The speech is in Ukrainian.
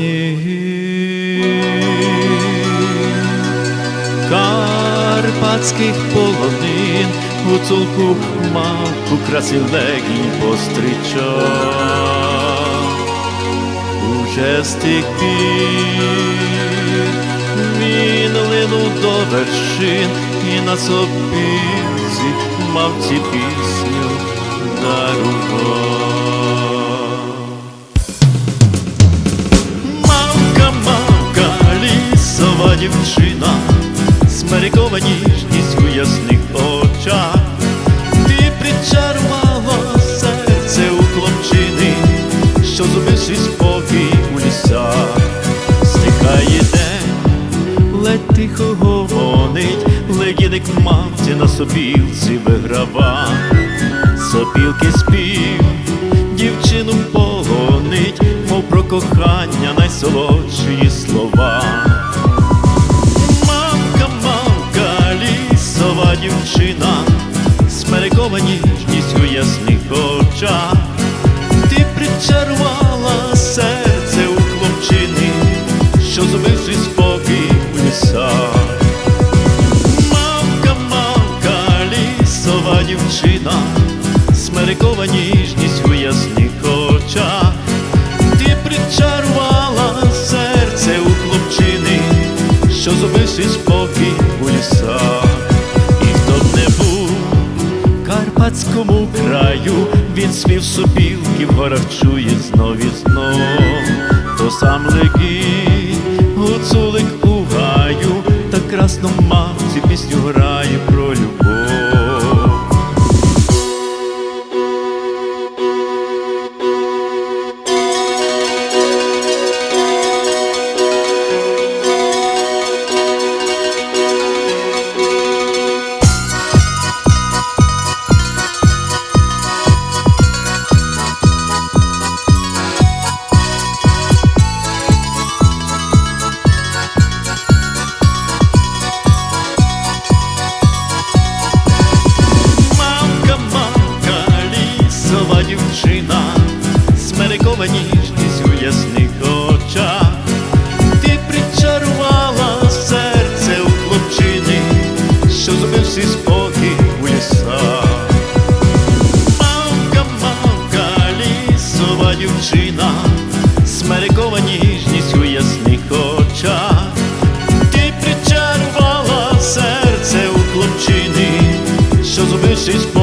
мені карпатських полонин у цулку красивегінь постричав уже постріча, тих пір він линув до вершин і на собі мав ці пісню дарував. Лісова дівчина, смерекова ніжність у ясних очах. Ти причарувала серце у хлопчини, що зубивши спокій у лісах, стихає день, ледь тихо гомонить, легідник мавці на сопілці виграва, сопілки спів, дівчину полонить, мов про кохання найсолодші слова. Дівчина, смерекова ніжність у ясних очах. Ти причарувала серце у хлопчини, що зубивши спокій у лісах. Мамка, мамка, лісова дівчина, смерекова ніжність у ясних очах. Ти причарувала серце у хлопчини, що зубивши спокій в карпатському краю, він спів сопілки в горах чує знов і знов. То сам легій, гуцулик у гаю, та красно мавці пісню грає про любов. Ніжність у ясних очах. Ти причарувала серце у хлопчини, що зубився спокій у лісах. Мамка, мамка, лісова дівчина, смерекова ніжність у ясних очах. Ти причарувала серце у хлопчини, що зубивши спокій